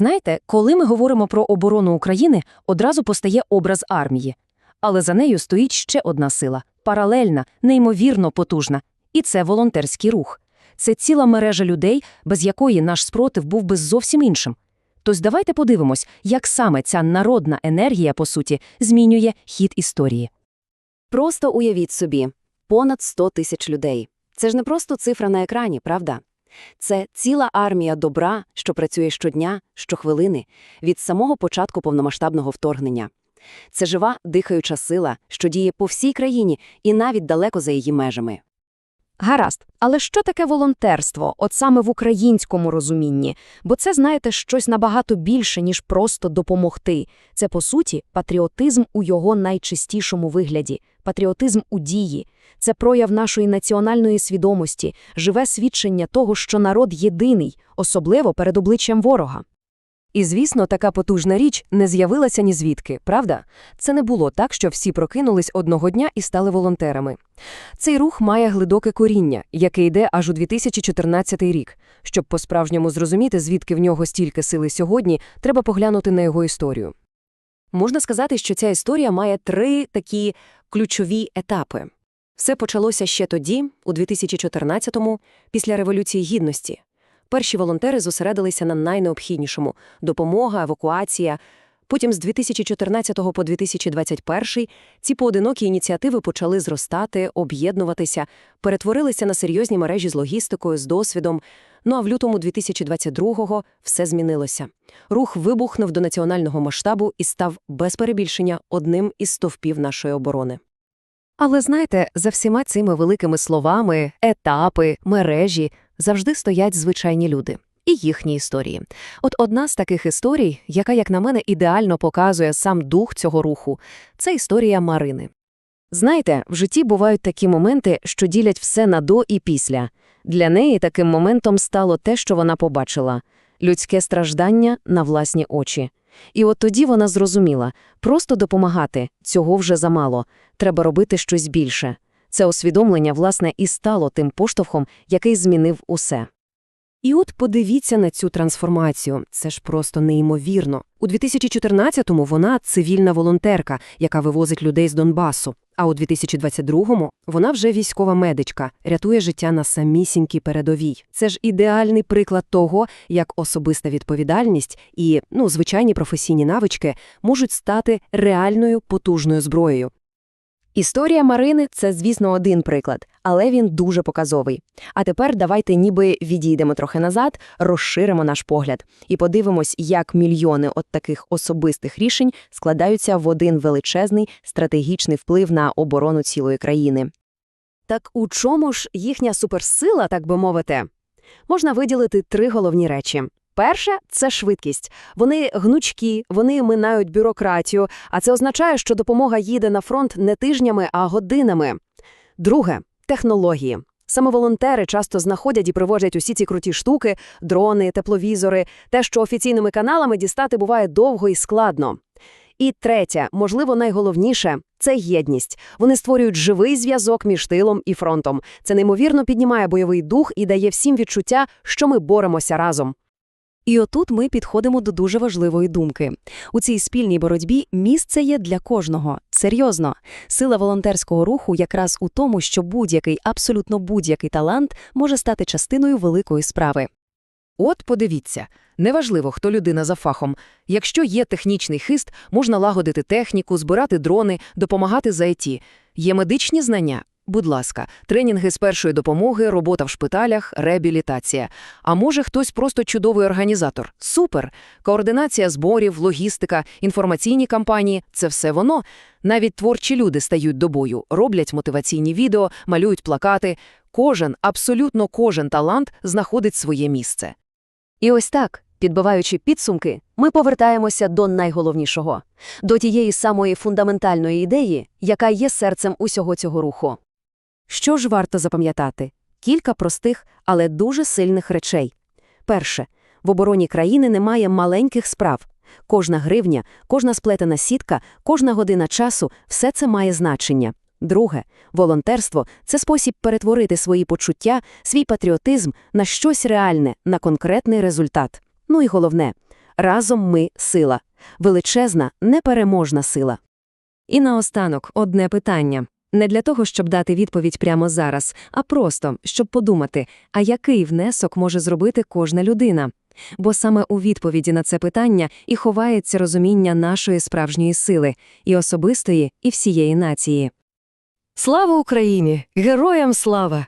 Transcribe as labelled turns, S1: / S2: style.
S1: Знаєте, коли ми говоримо про оборону України, одразу постає образ армії. Але за нею стоїть ще одна сила паралельна, неймовірно потужна. І це волонтерський рух. Це ціла мережа людей, без якої наш спротив був би зовсім іншим. Тож давайте подивимось, як саме ця народна енергія, по суті, змінює хід історії.
S2: Просто уявіть собі, понад 100 тисяч людей. Це ж не просто цифра на екрані, правда? Це ціла армія добра, що працює щодня, щохвилини, від самого початку повномасштабного вторгнення. Це жива, дихаюча сила, що діє по всій країні і навіть далеко за її межами.
S3: Гаразд, але що таке волонтерство, от саме в українському розумінні? Бо це, знаєте, щось набагато більше, ніж просто допомогти. Це, по суті, патріотизм у його найчистішому вигляді, патріотизм у дії. Це прояв нашої національної свідомості, живе свідчення того, що народ єдиний, особливо перед обличчям ворога.
S1: І, звісно, така потужна річ не з'явилася ні звідки, правда? Це не було так, що всі прокинулись одного дня і стали волонтерами. Цей рух має глибоке коріння, яке йде аж у 2014 рік. Щоб по-справжньому зрозуміти, звідки в нього стільки сили сьогодні, треба поглянути на його історію. Можна сказати, що ця історія має три такі ключові етапи. Все почалося ще тоді, у 2014-му, після Революції Гідності. Перші волонтери зосередилися на найнеобхіднішому – допомога, евакуація. Потім з 2014 по 2021 ці поодинокі ініціативи почали зростати, об'єднуватися, перетворилися на серйозні мережі з логістикою, з досвідом. Ну а в лютому 2022-го все змінилося. Рух вибухнув до національного масштабу і став без перебільшення одним із стовпів нашої оборони. Але знаєте, за всіма цими великими словами, етапи, мережі завжди стоять звичайні люди і їхні історії. От одна з таких історій, яка, як на мене, ідеально показує сам дух цього руху, це історія Марини. Знаєте, в житті бувають такі моменти, що ділять все на до і після. Для неї таким моментом стало те, що вона побачила людське страждання на власні очі. І от тоді вона зрозуміла просто допомагати цього вже замало, треба робити щось більше. Це усвідомлення, власне, і стало тим поштовхом, який змінив усе. І от подивіться на цю трансформацію. Це ж просто неймовірно. У 2014-му вона цивільна волонтерка, яка вивозить людей з Донбасу. А у 2022-му вона вже військова медичка, рятує життя на самісінькій передовій. Це ж ідеальний приклад того, як особиста відповідальність і ну, звичайні професійні навички можуть стати реальною потужною зброєю. Історія Марини це, звісно, один приклад, але він дуже показовий. А тепер давайте ніби відійдемо трохи назад, розширимо наш погляд і подивимось, як мільйони от таких особистих рішень складаються в один величезний стратегічний вплив на оборону цілої країни. Так у чому ж їхня суперсила, так би мовити? Можна виділити три головні речі. Перше це швидкість. Вони гнучкі, вони минають бюрократію, а це означає, що допомога їде на фронт не тижнями, а годинами. Друге технології. Саме волонтери часто знаходять і привозять усі ці круті штуки, дрони, тепловізори, те, що офіційними каналами дістати буває довго і складно. І третє, можливо, найголовніше це єдність. Вони створюють живий зв'язок між тилом і фронтом. Це неймовірно піднімає бойовий дух і дає всім відчуття, що ми боремося разом. І отут ми підходимо до дуже важливої думки. У цій спільній боротьбі місце є для кожного. Серйозно, сила волонтерського руху якраз у тому, що будь-який, абсолютно будь-який талант може стати частиною великої справи. От подивіться, неважливо, хто людина за фахом. Якщо є технічний хист, можна лагодити техніку, збирати дрони, допомагати за ІТ. Є медичні знання, Будь ласка, тренінги з першої допомоги, робота в шпиталях, реабілітація. А може хтось просто чудовий організатор? Супер! Координація зборів, логістика, інформаційні кампанії це все воно. Навіть творчі люди стають до бою, роблять мотиваційні відео, малюють плакати. Кожен, абсолютно кожен талант знаходить своє місце. І ось так, підбиваючи підсумки, ми повертаємося до найголовнішого до тієї самої фундаментальної ідеї, яка є серцем усього цього руху. Що ж варто запам'ятати? Кілька простих, але дуже сильних речей. Перше, в обороні країни немає маленьких справ. Кожна гривня, кожна сплетена сітка, кожна година часу все це має значення. Друге, волонтерство це спосіб перетворити свої почуття, свій патріотизм на щось реальне, на конкретний результат. Ну і головне,
S2: Разом ми сила. Величезна, непереможна сила.
S1: І наостанок одне питання. Не для того, щоб дати відповідь прямо зараз, а просто, щоб подумати, а який внесок може зробити кожна людина. Бо саме у відповіді на це питання і ховається розуміння нашої справжньої сили, і особистої, і всієї нації. Слава Україні! Героям слава!